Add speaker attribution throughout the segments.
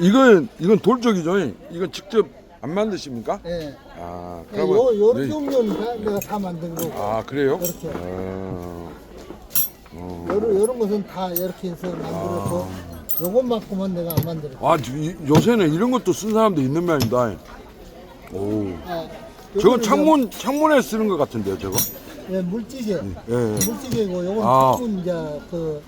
Speaker 1: 이건 이건 돌적이죠. 이건 직접 안 만드십니까?
Speaker 2: 예.
Speaker 1: 아,
Speaker 2: 예, 요, 요
Speaker 1: 네.
Speaker 2: 종류는 다 내가 다 만든 거고.
Speaker 1: 아 그래요?
Speaker 2: 그렇죠.
Speaker 1: 아, 어.
Speaker 2: 요런, 요런 것은 다 이렇게 해서 만들었고, 요것만큼은 내가 안 만들었어.
Speaker 1: 아 이- 요새는 이런 것도 쓴 사람도 있는 모양이다. 오.
Speaker 2: 아,
Speaker 1: 저건
Speaker 2: 요거는
Speaker 1: 창문 창문에 쓰는 것 같은데요, 저거?
Speaker 2: 예, 물찌개.
Speaker 1: 예.
Speaker 2: 물찌개고, 요건
Speaker 1: 아.
Speaker 2: 조금 이제 그,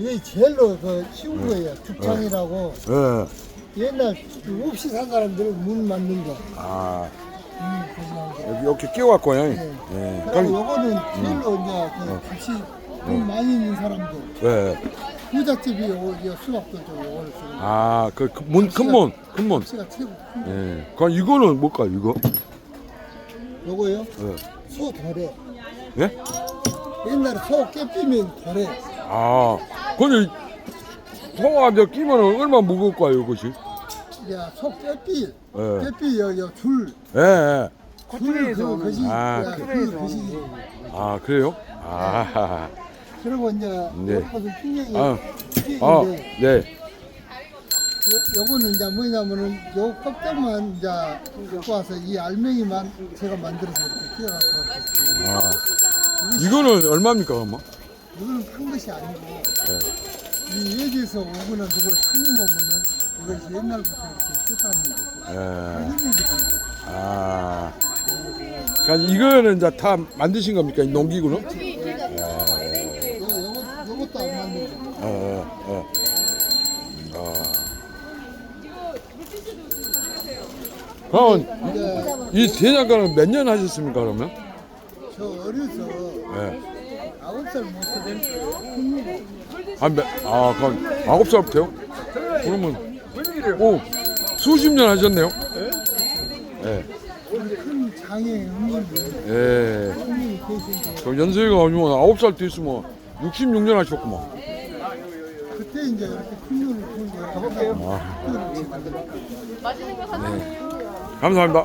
Speaker 2: 이게 제일로 그 쉬운 거예요. 죽창이라고.
Speaker 1: 예.
Speaker 2: 옛날 그 없이 산 사람들은 문 만든 거.
Speaker 1: 아
Speaker 2: 음, 그래서
Speaker 1: 여기 이렇게 끼워갖고요.
Speaker 2: 네.
Speaker 1: 예.
Speaker 2: 그리고
Speaker 1: 그럼
Speaker 2: 요거는 제일로 이제 그 값이 돈 많이 있는 사람들.
Speaker 1: 예.
Speaker 2: 부잣집이 요거, 요 수박도 좀 요거를 쓰는 거.
Speaker 1: 아그문큰 문, 큰 문.
Speaker 2: 값이가 최고 큰 거.
Speaker 1: 예. 그럼 이거는 뭘까 이거?
Speaker 2: 요거요?
Speaker 1: 예.
Speaker 2: 소 도래.
Speaker 1: 예?
Speaker 2: 옛날에 소 깨삐면 도래.
Speaker 1: 아, 근데 소가 저 끼면 얼마 무거울 거예요, 이것이?
Speaker 2: 야, 소 깨삐.
Speaker 1: 예.
Speaker 2: 깨삐 요, 요 줄.
Speaker 1: 예, 예.
Speaker 2: 줄 그, 그것이.
Speaker 1: 아,
Speaker 2: 야,
Speaker 1: 그-
Speaker 2: 그, 그것이.
Speaker 1: 아, 그래요? 아,
Speaker 2: 그리고 이제
Speaker 1: 네.
Speaker 2: 요것은 핑계기.
Speaker 1: 아, 아,
Speaker 2: 핑계기인데
Speaker 1: 네.
Speaker 2: 요, 요거는 이제 뭐냐면은 요 껍질만 이제 갖고 와서 이 알맹이만 제가 만들어서 이렇게 끼워갖고.
Speaker 1: 아, 이거는 얼마입니까, 그러면?
Speaker 2: 이거는 큰 것이 아니고
Speaker 1: 네.
Speaker 2: 이 외지에서 오거나 누굴 상임하면은 이것이 옛날부터 이렇게 쓰다는 거죠.
Speaker 1: 예.
Speaker 2: 있는 게
Speaker 1: 아. 그러니까 이거는 이제 다 만드신 겁니까, 이 농기구는?
Speaker 2: 요, 요거, 요것도 안 만들고
Speaker 1: 어, 어, 어. 아. 그럼 이 대장간은 몇년 하셨습니까, 그러면?
Speaker 2: 저 어려서
Speaker 1: 예.
Speaker 2: 아홉 살 못쓰던
Speaker 1: 아, 몇, 아, 그럼 아홉 살부터요? 그러면 오 수십 년 하셨네요. 예.
Speaker 2: 큰 장애 형님이
Speaker 1: 예.
Speaker 2: 형님이 계신데
Speaker 1: 그럼 연세가 아니면 아홉 살 때 있으면 66년 하셨구만.
Speaker 2: 그때 이제 이렇게 큰 눈을 들고 가볼게요.
Speaker 1: 감사합니다.